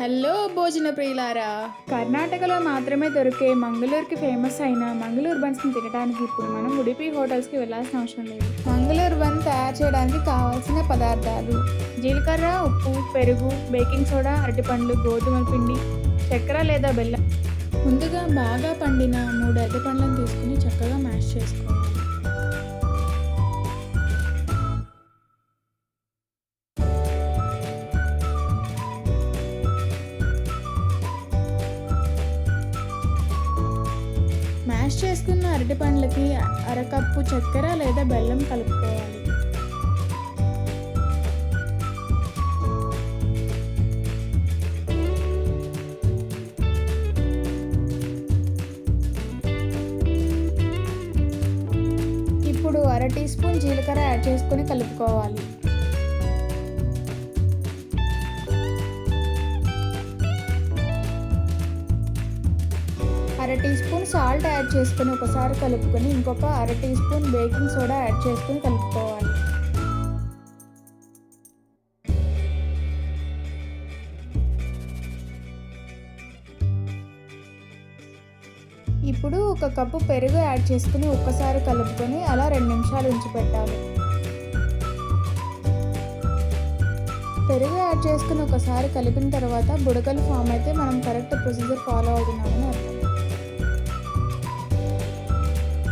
Hello భోజన ప్రియులారా. కర్ణాటకలో మాత్రమే దొరికే మంగళూరుకి ఫేమస్ అయిన మంగళూరు బన్స్ని తినడానికి ఇప్పుడు మనం ఉడిపి హోటల్స్కి వెళ్ళాల్సిన అవసరం లేదు. మంగళూరు బన్ తయారు చేయడానికి కావాల్సిన పదార్థాలు. జీలకర్ర ఉప్పు పెరుగు బేకింగ్ సోడా అరటిపండ్లు గోధుమ పిండి చక్కెర లేదా బెల్లం. ముందుగా బాగా పండిన మూడు అరటిపండ్లను తీసుకుని చక్కగా మ్యాష్ చేసుకోవాలి. మ్యాష్ చేసుకున్న అరటి పండ్లకి అరకప్పు చక్కెర లేదా బెల్లం కలుపుకోవాలి. ఇప్పుడు అర టీ స్పూన్ జీలకర్ర యాడ్ చేసుకొని కలుపుకోవాలి. అర టీ స్పూన్ సాల్ట్ యాడ్ చేసుకొని ఒకసారి కలుపుకొని ఇంకొక అర teaspoon baking soda add చేసుకొని కలుపుకోవాలి. ఇప్పుడు ఒక కప్పు పెరుగు యాడ్ చేసుకుని ఒక్కసారి కలుపుకొని అలా రెండు నిమిషాలు ఉంచి పెట్టాలి పెరుగు యాడ్ చేసుకుని ఒకసారి కలిపిన తర్వాత బుడగలు ఫామ్ అయితే మనం కరెక్ట్ ప్రొసీజర్ ఫాలో అవుతున్నామని అర్థం.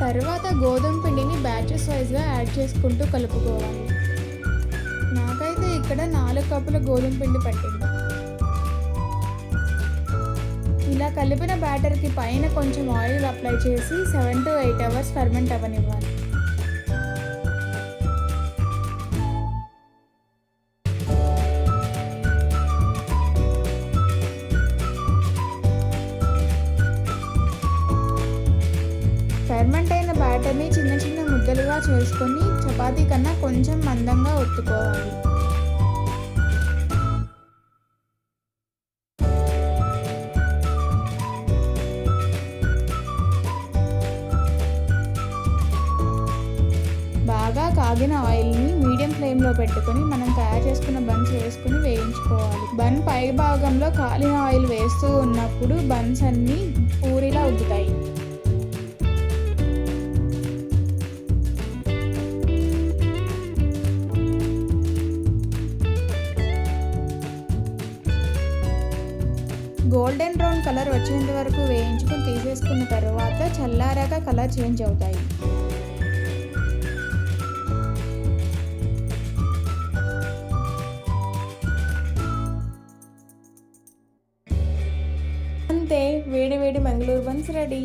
తర్వాత గోధుమ పిండిని బ్యాచెస్ వైజ్గా యాడ్ చేసుకుంటూ కలుపుకోవాలి. నాకైతే ఇక్కడ నాలుగు కప్పుల గోధుమ పిండి పట్టింది. ఇలా కలిపిన బ్యాటర్కి పైన కొంచెం ఆయిల్ అప్లై చేసి seven to eight hours ferment అవ్వనివ్వాలి. Ferment అయిన బ్యాటర్ని చిన్న చిన్న ముద్దలుగా చేసుకొని చపాతీ కన్నా కొంచెం మందంగా ఒత్తుకోవాలి. బాగా కాగిన ఆయిల్ని మీడియం ఫ్లేమ్లో పెట్టుకొని మనం తయారు చేసుకున్న బన్స్ వేసుకుని వేయించుకోవాలి. బన్ పై భాగంలో కాలిన ఆయిల్ వేస్తూ ఉన్నప్పుడు బన్స్ అన్నీ పూరిలా ఉగ్గుతాయి గోల్డెన్ బ్రౌన్ కలర్ వచ్చేంత వరకు వేయించుకుని తీసేసుకున్న తర్వాత చల్లారాక కలర్ చేంజ్ అవుతాయి. అంతే వేడి వేడి మంగళూరు బన్స్ రెడీ